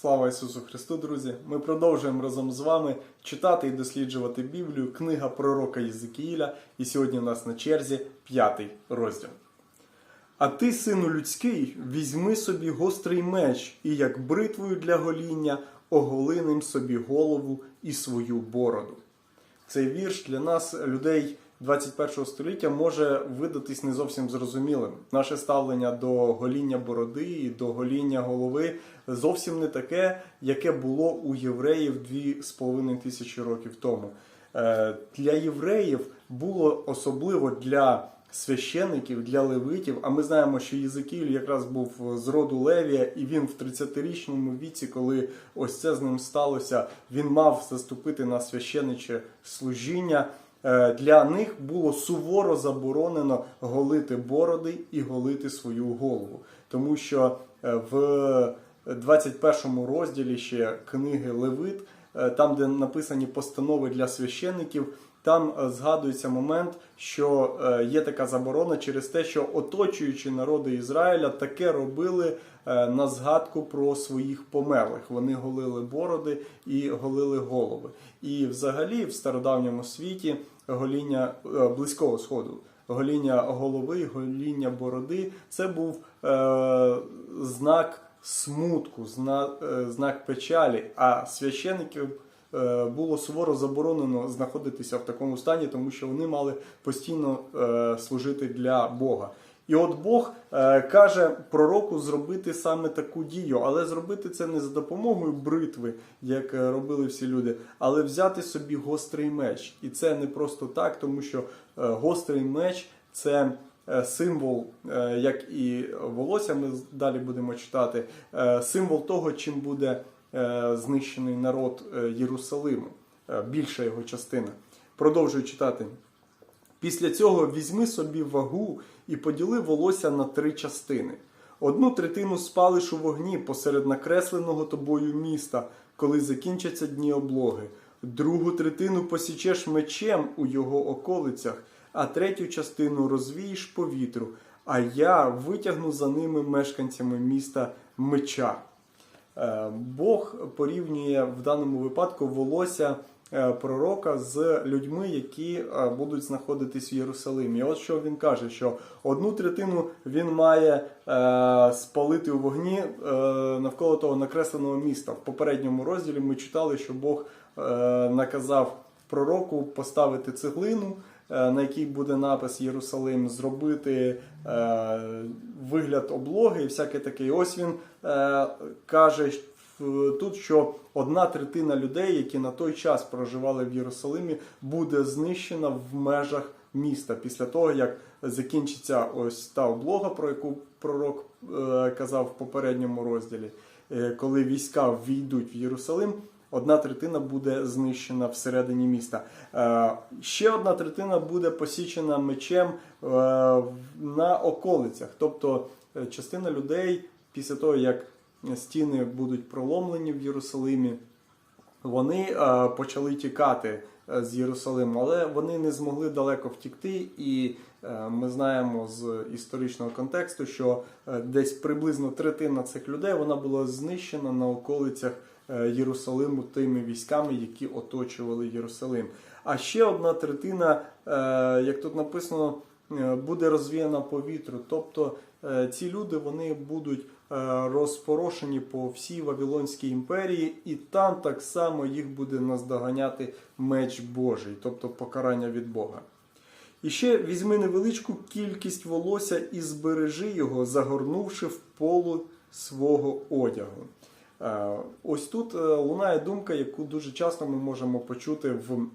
Слава Ісусу Христу, друзі! Ми продовжуємо разом з вами читати і досліджувати Біблію, книга пророка Єзекіїля, і сьогодні у нас на черзі п'ятий розділ. А ти, сину людський, візьми собі гострий меч, і як бритвою для гоління оголи ним собі голову і свою бороду. Цей вірш для нас, людей 21 століття, може видатись не зовсім зрозумілим. Наше ставлення до гоління бороди і до гоління голови зовсім не таке, яке було у євреїв 2,5 тисячі років тому. Е, Для євреїв було особливо для священиків, для левитів. А ми знаємо, що Єзекіль якраз був з роду Левія, і він в 30-річному віці, коли ось це з ним сталося, він мав заступити на священиче служіння. Е, Для них було суворо заборонено голити бороди і голити свою голову, тому що е, в 21 розділі ще книги Левит, е, там, де написані постанови для священників, там згадується момент, що є така заборона через те, що оточуючи народи Ізраїля таке робили на згадку про своїх померлих. Вони голили бороди і голили голови. І взагалі в стародавньому світі гоління е, близького сходу. Гоління голови, гоління бороди це був е, знак смутку, знак, е, знак печалі. А священиків е, було суворо заборонено знаходитися в такому стані, тому що вони мали постійно е, служити для Бога. І от Бог е, каже пророку зробити саме таку дію, але зробити це не за допомогою бритви, як е, робили всі люди, але взяти собі гострий меч. І це не просто так, тому що е, гострий меч це е, символ, е, як і волосся, ми далі будемо читати, е, символ того, чим буде е, знищений народ е, Єрусалиму, е, більша його частина. Продовжую читати. Після цього візьми собі вагу і поділи волосся на три частини. Одну третину спалиш у вогні посеред накресленого тобою міста, коли закінчаться дні облоги. Другу третину посічеш мечем у його околицях, а третю частину розвієш по вітру, а я витягну за ними мешканцями міста меча. Е, Бог порівнює в даному випадку волосся пророка з людьми, які е, будуть знаходитись в Єрусалимі. І От що він каже: що одну третину він має е, спалити у вогні е, навколо того накресленого міста. В попередньому розділі ми читали, що Бог е, наказав пророку поставити цеглину. е, На якій буде напис Єрусалим, зробити е, вигляд облоги і всяке таке. І ось він е, каже тут, що одна третина людей, які на той час проживали в Єрусалимі, буде знищена в межах міста після того, як закінчиться ось та облога, про яку пророк е, казав в попередньому розділі, Е, коли війська війдуть в Єрусалим. Одна третина буде знищена всередині міста. Е, ще одна третина буде посічена мечем е, на околицях. Тобто е, частина людей після того, як стіни будуть проломлені в Єрусалимі, вони е, почали тікати е, з Єрусалиму, але вони не змогли далеко втікти. І е, ми знаємо з історичного контексту, що десь приблизно третина цих людей вона була знищена на околицях Єрусалиму тими військами, які оточували Єрусалим. А ще одна третина, як тут написано, буде розвіяна по вітру. Тобто ці люди вони будуть е, розпорошені по всій Вавилонській імперії, і там так само їх буде наздоганяти меч Божий, тобто покарання від Бога. І ще візьми невеличку кількість волосся і збережи його, загорнувши в полу свого одягу. Е, Ось тут е, лунає думка, яку дуже часто ми можемо почути в,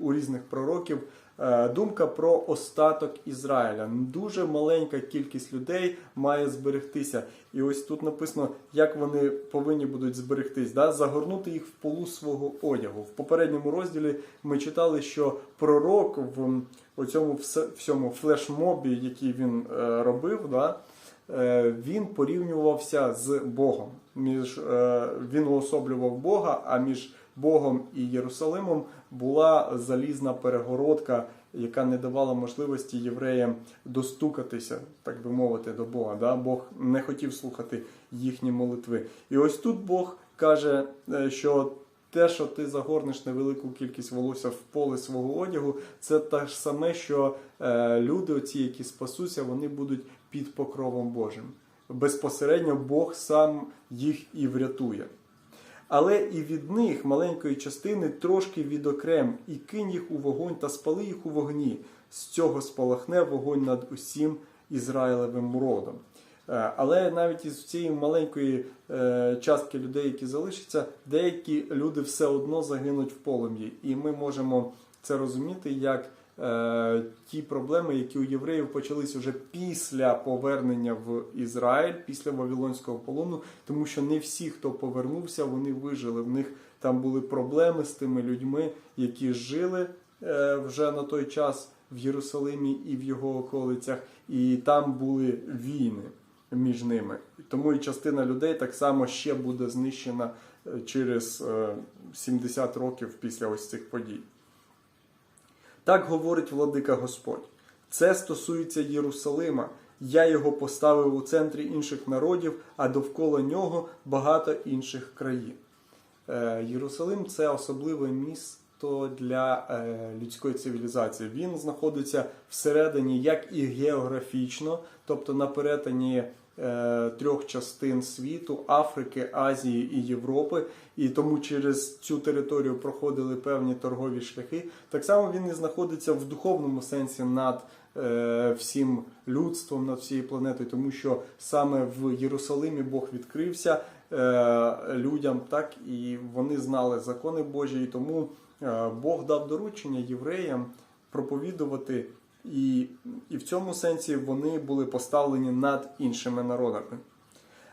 у різних пророків. Е, Думка про остаток Ізраїля. Дуже маленька кількість людей має зберегтися. І ось тут написано, як вони повинні будуть зберегтись, да? загорнути їх в полу свого одягу. В попередньому розділі ми читали, що пророк в оцьому всьому флешмобі, який він е, робив, да? е, він порівнювався з Богом. Між, він уособлював Бога, а між Богом і Єрусалимом була залізна перегородка, яка не давала можливості євреям достукатися, так би мовити, до Бога. Да? Бог не хотів слухати їхні молитви. І ось тут Бог каже, е, що те, що ти загорнеш невелику кількість волосся в поле свого одягу, це те ж саме, що е, люди, оці, які спасуться, вони будуть під покровом Божим. Безпосередньо Бог сам їх і врятує. Але і від них маленької частини трошки відокрем, і кинь їх у вогонь та спали їх у вогні. З цього спалахне вогонь над усім Ізраїлевим родом. Е, Але навіть із цієї маленької е, частки людей, які залишаться, деякі люди все одно загинуть в полум'ї. І ми можемо це розуміти як ті проблеми, які у євреїв почались вже після повернення в Ізраїль, після Вавилонського полону, тому що не всі, хто повернувся, вони вижили. В них там були проблеми з тими людьми, які жили е, вже на той час в Єрусалимі і в його околицях, і там були війни між ними. Тому і частина людей так само ще буде знищена е, через е, 70 років після ось цих подій. Так говорить владика Господь. Це стосується Єрусалима. Я його поставив у центрі інших народів, а довкола нього багато інших країн. Е, Єрусалим це особливе місто для е, людської цивілізації. Він знаходиться всередині як і географічно, тобто на перетині трьох частин світу Африки, Азії і Європи, і тому через цю територію проходили певні торгові шляхи. Так само він і знаходиться в духовному сенсі над е, всім людством, над всією планетою, тому що саме в Єрусалимі Бог відкрився е, людям, так і вони знали закони Божі, і тому е, Бог дав доручення євреям проповідувати. І, і в цьому сенсі вони були поставлені над іншими народами.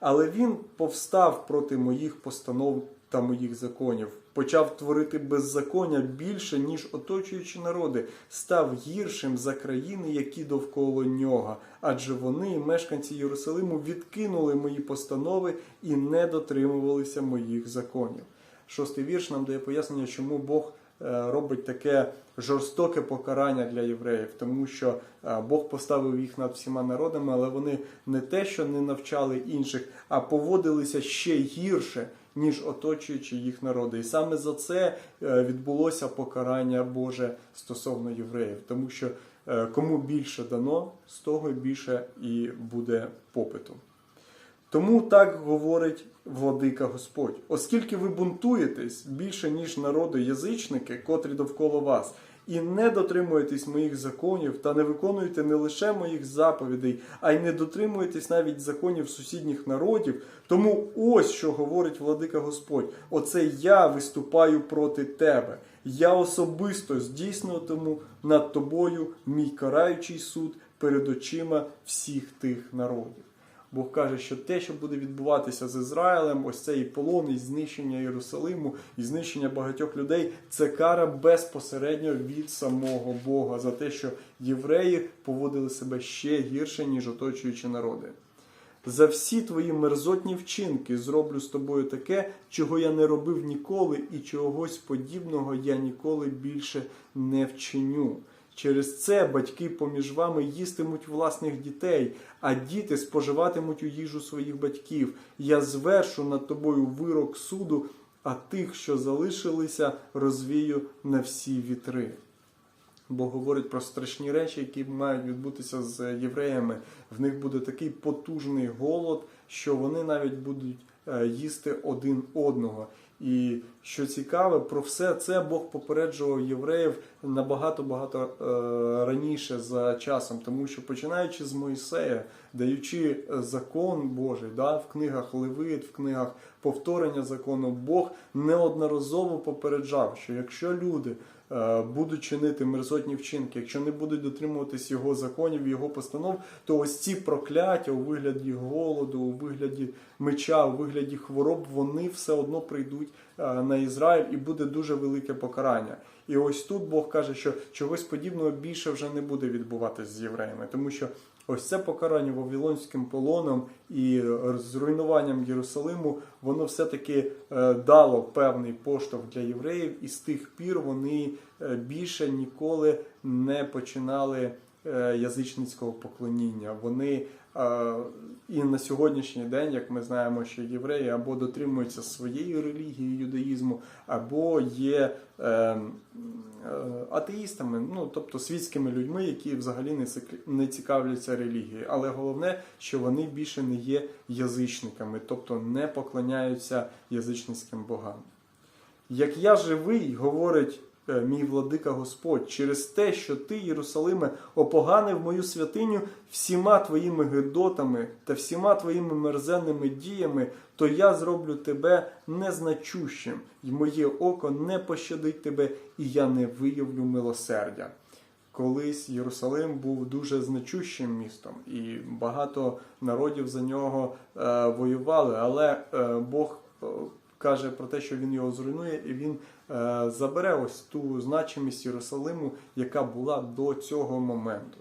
Але він повстав проти моїх постанов та моїх законів, почав творити беззаконня більше, ніж оточуючі народи, став гіршим за країни, які довкола нього. Адже вони, мешканці Єрусалиму, відкинули мої постанови і не дотримувалися моїх законів. Шостий вірш нам дає пояснення, чому Бог е, робить таке жорстоке покарання для євреїв, тому що е, Бог поставив їх над всіма народами, але вони не те, що не навчали інших, а поводилися ще гірше, ніж оточуючи їх народи. І саме за це е, відбулося покарання Боже стосовно євреїв, тому що е, кому більше дано, з того більше і буде попиту. Тому так говорить владика Господь. Оскільки ви бунтуєтесь більше, ніж народи язичники, котрі довкола вас, і не дотримуєтесь моїх законів та не виконуєте не лише моїх заповідей, а й не дотримуєтесь навіть законів сусідніх народів. Тому ось що говорить владика Господь: оце я виступаю проти тебе. Я особисто здійснюватиму над тобою мій караючий суд перед очима всіх тих народів. Бог каже, що те, що буде відбуватися з Ізраїлем, ось цей полон і знищення Єрусалиму, і знищення багатьох людей, це кара безпосередньо від самого Бога за те, що євреї поводили себе ще гірше, ніж оточуючі народи. За всі твої мерзотні вчинки зроблю з тобою таке, чого я не робив ніколи, і чогось подібного я ніколи більше не вчиню. Через це батьки поміж вами їстимуть власних дітей, а діти споживатимуть у їжу своїх батьків. Я звершу над тобою вирок суду, а тих, що залишилися, розвію на всі вітри. Бог говорить про страшні речі, які мають відбутися з євреями. В них буде такий потужний голод, що вони навіть будуть е, їсти один одного. І що цікаве, про все це Бог попереджував євреїв набагато багато е, раніше за часом, тому що починаючи з Моїсея, даючи закон Божий, да, в книгах Левит, в книгах повторення закону, Бог неодноразово попереджав, що якщо люди е, будуть чинити мерзотні вчинки, якщо не будуть дотримуватись його законів, його постанов, то ось ці прокляття у вигляді голоду, у вигляді меча, у вигляді хвороб, вони все одно прийдуть е, на Ізраїль і буде дуже велике покарання. І ось тут Бог каже, що чогось подібного більше вже не буде відбуватись з євреями, тому що ось це покарання вавилонським полоном і зруйнуванням Єрусалиму, воно все-таки е, дало певний поштовх для євреїв, і з тих пір вони е, більше ніколи не починали е, язичницького поклоніння. Вони Е, І на сьогоднішній день, як ми знаємо, що євреї або дотримуються своєї релігії юдаїзму, або є е, е, атеїстами, ну тобто світськими людьми, які взагалі не цікавляться релігією. Але головне, що вони більше не є язичниками, тобто не поклоняються язичницьким богам. Як я живий, говорить мій владика Господь, через те, що ти, Єрусалиме, опоганив мою святиню всіма твоїми гидотами та всіма твоїми мерзенними діями, то я зроблю тебе незначущим, і моє око не пощадить тебе, і я не виявлю милосердя. Колись Єрусалим був дуже значущим містом, і багато народів за нього е, воювали, але е, Бог е, каже про те, що він його зруйнує, і він е, забере ось ту значимість Єрусалиму, яка була до цього моменту.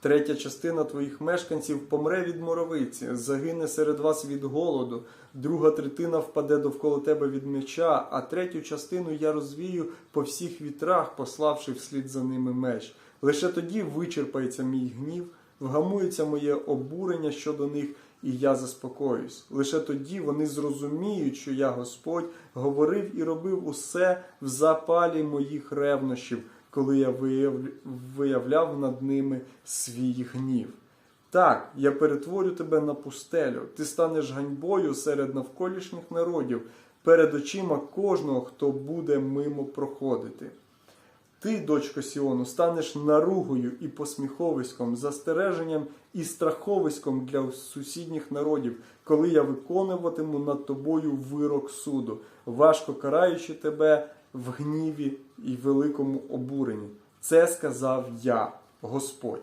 Третя частина твоїх мешканців помре від моровиці, загине серед вас від голоду, друга третина впаде довкола тебе від меча, а третю частину я розвію по всіх вітрах, пославши вслід за ними меч. Лише тоді вичерпається мій гнів, вгамується моє обурення щодо них, і я заспокоюсь. Лише тоді вони зрозуміють, що я Господь говорив і робив усе в запалі моїх ревнощів, коли я виявля- виявляв над ними свій гнів. Так, я перетворю тебе на пустелю, ти станеш ганьбою серед навколишніх народів, перед очима кожного, хто буде мимо проходити. Ти, дочко Сіону, станеш наругою і посміховиськом, застереженням і страховиськом для сусідніх народів, коли я виконуватиму над тобою вирок суду, важко караючи тебе в гніві і великому обуренні. Це сказав я, Господь.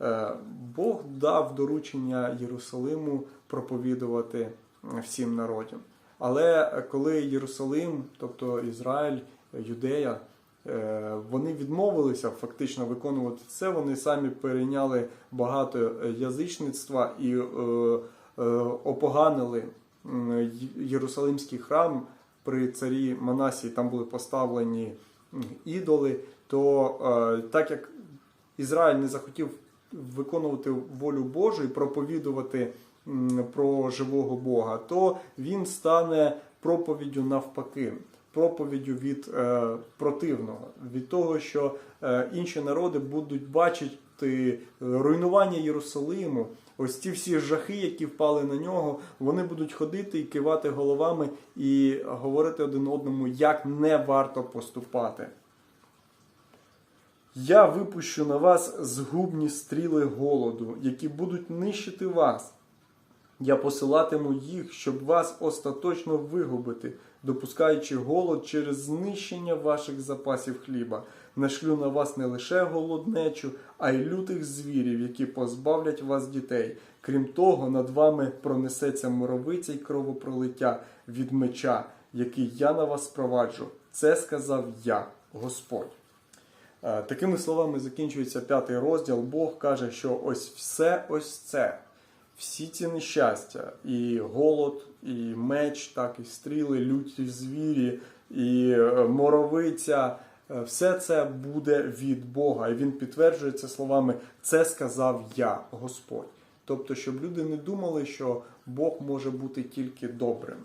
Е, Бог дав доручення Єрусалиму проповідувати всім народам. Але коли Єрусалим, тобто Ізраїль, Юдея, е, вони відмовилися фактично виконувати це, вони самі перейняли багато язичництва і е, е, опоганили Єрусалимський храм при царі Манасії, там були поставлені ідоли, то е, так як Ізраїль не захотів виконувати волю Божу і проповідувати про живого Бога, то він стане проповіддю навпаки, проповіддю від е, противного, від того, що е, інші народи будуть бачити руйнування Єрусалиму. Ось ці всі жахи, які впали на нього, вони будуть ходити і кивати головами і говорити один одному, як не варто поступати. Я випущу на вас згубні стріли голоду, які будуть нищити вас. Я посилатиму їх, щоб вас остаточно вигубити, допускаючи голод через знищення ваших запасів хліба. Нашлю на вас не лише голоднечу, а й лютих звірів, які позбавлять вас дітей. Крім того, над вами пронесеться моровиця й кровопролиття від меча, який я на вас проваджу. Це сказав я, Господь. Е, Такими словами закінчується п'ятий розділ. Бог каже, що ось все ось це, всі ці нещастя, і голод, і меч, так, і стріли, люті звірі, і е, моровиця. е, Все це буде від Бога. І він підтверджує це словами: це сказав я, Господь. Тобто, щоб люди не думали, що Бог може бути тільки добрим.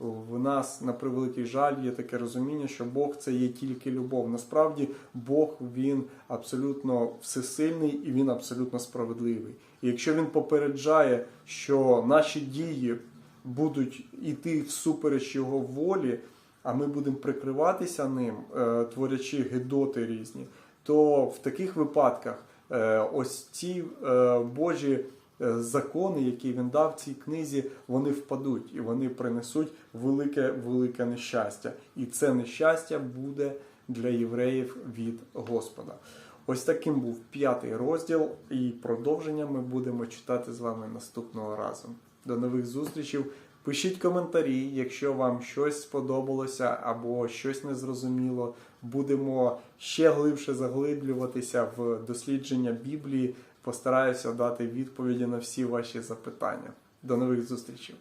В нас на превеликий жаль є таке розуміння, що Бог це є тільки любов. Насправді Бог він абсолютно всесильний і він абсолютно справедливий. І якщо він попереджає, що наші дії будуть іти всупереч його волі, а ми будемо прикриватися ним, е, творячи гидоти різні, то в таких випадках е, ось ці е, Божі закони, які він дав цій книзі, вони впадуть і вони принесуть велике велике нещастя. І це нещастя буде для євреїв від Господа. Ось таким був п'ятий розділ, і продовження ми будемо читати з вами наступного разу. До нових зустрічей. Пишіть коментарі, якщо вам щось сподобалося або щось незрозуміло. Будемо ще глибше заглиблюватися в дослідження Біблії. Постараюся дати відповіді на всі ваші запитання. До нових зустрічей!